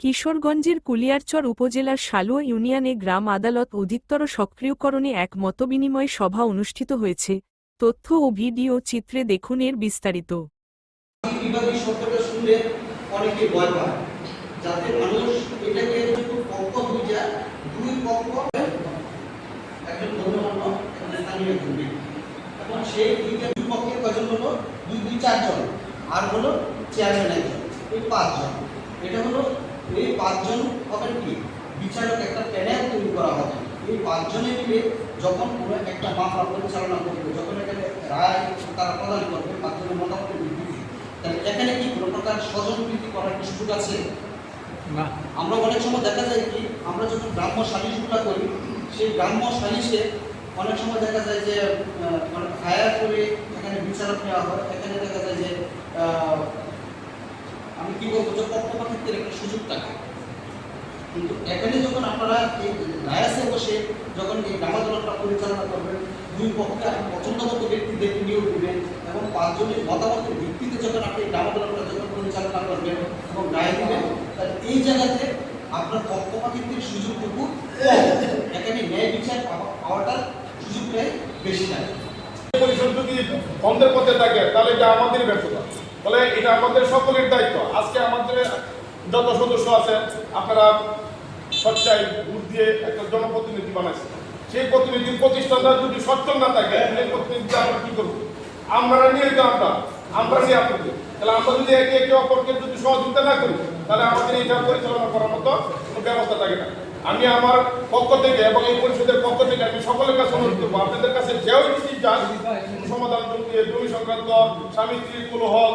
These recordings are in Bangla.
কিশোরগঞ্জের কুলিয়ারচর উপজেলার সালুয়া ইউনিয়নে গ্রাম আদালত অধিকতর সক্রিয়করণে এক মতবিনিময় সভা অনুষ্ঠিত হয়েছে। তথ্য ও ভিডিও চিত্রে দেখুন এর বিস্তারিত। আর হলো চেয়ারম্যান একজন, এই পাঁচজন। এটা হলো এই পাঁচজন হবেন কি? বিচারক একটা প্যানেল তৈরি করা হবে। এই পাঁচজনে মিলে যখন কোনো একটা মামলা পরিচালনা করবে যখন এখানে রায় তারা প্রদান করবে পাঁচজনের মতামতের ভিত্তিতে তাহলে এখানে কি কোনো প্রকার স্বজনপ্রীতি করার কি সুযোগ আছে? না। আমরা অনেক সময় দেখা যায় কি আমরা যখন গ্রাম্য সালিশগুলো করি সেই গ্রাম্য সালিশে অনেক সময় দেখা যায় যে মানে হায়ার করে এখানে বিচারক নেওয়া হয়। এখানে দেখা যায় যে কি বলব যে পক্ষপাতিত্বের একটা সুযোগ থাকে। কিন্তু এখানে যখন আপনারা এই রায়াসে বসে যখন এই গ্রামাদলটা পরিচালনা করবেন, দুই পক্ষে আপনি পছন্দ মতো ব্যক্তিদেরকে নিয়োগ দিবেন এবং পাঁচজনের মতামতের ভিত্তিতে যখন আপনি গ্রামাদলটা যখন পরিচালনা করবেন এবং রায় দিবেন, তাহলে এই জায়গাতে আপনার পক্ষপাতিত্বের সুযোগটুকু। এখানে ন্যায় বিচার পাওয়া- পাওয়াটার সুযোগটাই বেশি থাকে। যদি বন্ধের পথে থাকে, তাহলে এটা আমাদেরই ব্যর্থতা। বলে এটা আমাদের সকলের দায়িত্ব। আজকে আমাদের যত সদস্য আছে, আপনারা সচ্চাই ভোট দিয়ে একটা জনপ্রতিনিধি বানাইছে সেই প্রতিনিধি প্রতিষ্ঠানটা যদি সচ্ছল না থাকে সেই প্রতিনিধি আমরা কি করব? আমরা নিয়ে তো আমরা আমরা নিয়ে আপনাদের। তাহলে আমরা যদি একে একে অপরকে যদি সহযোগিতা না করি, তাহলে আমাদের এটা পরিচালনা করার মতো কোনো ব্যবস্থা থাকে না। আমি আমার পক্ষ থেকে এবং এই পরিষদের পক্ষ থেকে আমি সকলের কাছে অনুরোধ করব, আপনাদের কাছে যেও যদি যান সমাধান জমি সংক্রান্ত স্বামী স্ত্রী কোলহল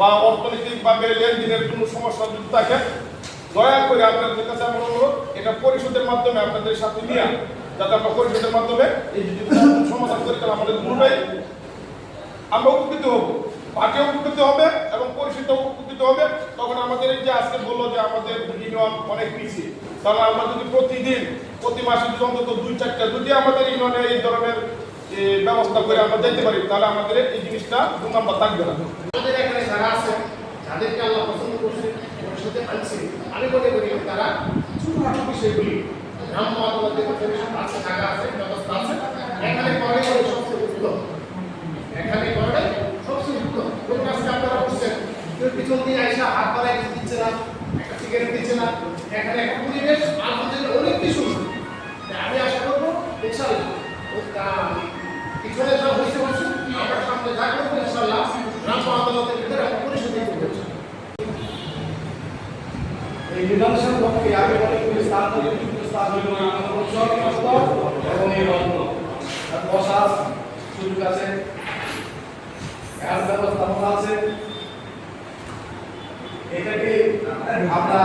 বা অর্থনৈতিক বা লেনদেনের কোনো সমস্যা যদি থাকে, দয়া করে আপনাদের কাছে আমার অনুরোধ, এটা পরিষদের মাধ্যমে আপনাদের সাথে নিয়ে। যাতে আমরা পরিষদের মাধ্যমে এই যদি সমাধান করি, তাহলে আমাদের দুটোই আমরা উপকৃত হব। পার্টি উপকৃত হবে এবং পরিষদ উপকৃত হবে। তখন আমাদের এই যে আজকে বলল যে আমাদের ইউনিয়ন অনেক পিছিয়ে। তাহলে আমরা যদি প্রতিদিন, প্রতি মাসে যদি অন্তত দুই, চারটা যদি আমাদের ইউনিয়নে এই ধরনের ব্যবস্থা করে আমরা যেতে পারি, তাহলে আমাদের এই জিনিসটা দু নম্বর থাকবে না। আমাদের এখানে যারা আছে, যাদেরকে আল্লাহ পছন্দ করছে পরিষদে আনছে, আমি মনে করি তারা ছোটখাটো বিষয়গুলি, গ্রাম্য আদালতে আছে টাকা আছে, ব্যবস্থা আছে, এখানে করে করে সবচেয়ে উত্তম। এখানে করে সবচেয়ে উত্তম। কোন কাজকে আপনারা করছেন? পিছন দিয়ে হাত বাড়াই কিছু দিচ্ছে না একটা সিগারেট দিচ্ছে না এখানে একটা পরিবেশ আলহামদুলিল্লাহ অনেক কিছু আমি আশা করব ইনশাল্লাহ পিছনে যা হয়েছে হয়েছে সামনে যা করব ইনশাল্লাহ আদালতের ভিতরে আমরা পরিশোধ করব এই বিধানসভার পক্ষে আমি মনে করি স্থান স্থান হইল দপ্তর এবং এই রত্ন। বসার সুযোগ আছে। গ্যাস ব্যবস্থাপনা আছে। এটাকে আমরা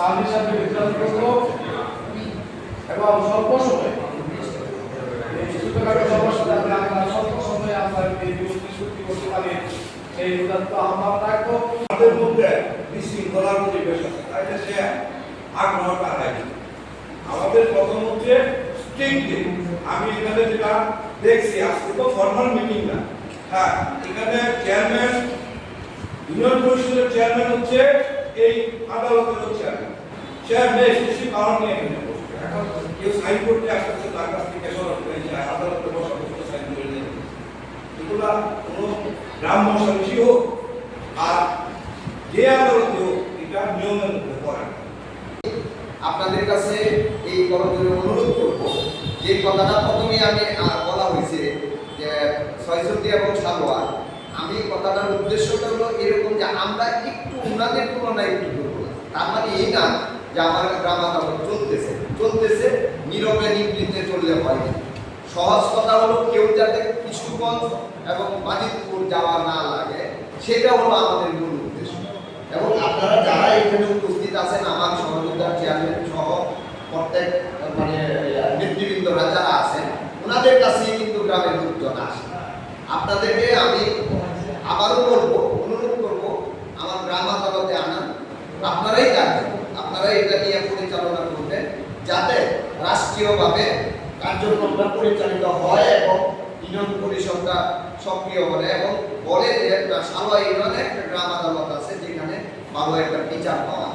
স্থান হিসাবে নির্ধারণ করব এবং স্বল্প সময়ে স্বল্প সময়ে আমরা এই নিষ্পত্তি করতে পারি সেই উদাত্ত আহ্বান রাখব। মধ্যে বিশৃঙ্খলার পরিবেশ আছে, তাই সে আগ্রহটা হারাই আমাদের প্রথম হচ্ছে স্ট্রিক্টলি আমি এখানে যেটা দেখছি, আজকে তো ফর্মাল মিটিং না। হ্যাঁ এখানে চেয়ারম্যান ইউনিয়ন পরিষদের চেয়ারম্যান হচ্ছে এই আদালতের চেয়ারম্যান চেয়ারম্যান খুশি কারণ নিয়ে এখানে কেউ সাইন করতে আসতেছে তার কাছ থেকে সরব আদালতে বসা সাইন করে এগুলা কোনো গ্রাম মশালিশি হোক আর যে আদালতে হোক, এটা নিয়মের মধ্যে পড়ে। আপনাদের কাছে এই করজোরে অনুরোধ করব, যে কথাটা প্রথমে আমি বলা হয়েছে যে ছয়ষট্টি এবং সালোয়ার আমি কথাটার উদ্দেশ্যটা হলো এরকম যে আমরা একটু ওনাদের তুলনায় একটু দুর্বল। তার মানে এই না যে আমার গ্রাম আদালত চলতেছে। চলতেছে, নীরবে নিবৃত্তে চললে হয়। সহজ কথা হলো কেউ যাতে কিশোরগঞ্জ এবং বাজিতপুর যাওয়া না লাগে, সেটা হলো আমাদের মূল উদ্দেশ্য। এবং আপনারা যারা এখানে উপস্থিত আছেন, আমার সহযোগিতার চেয়ারম্যান সহ প্রত্যেক মানে নেতৃবৃন্দরা যারা আছেন ওনাদের কাছেই কিন্তু গ্রামের লোকজন আসে। আপনাদেরকে আমি আবারও বলব, অনুরোধ করব, আমার গ্রাম আদালতে আনা আপনারাই জানবেন আপনারাই এটা নিয়ে পরিচালনা করবেন, যাতে রাষ্ট্রীয়ভাবে কার্যক্রমটা পরিচালিত হয় এবং ইউনিয়ন পরিষদটা সক্রিয় বলে এবং বলে যে একটা সালোয়া ইউনিয়নে একটা গ্রাম আদালত আছে যেখানে ভালো একটা বিচার পাওয়া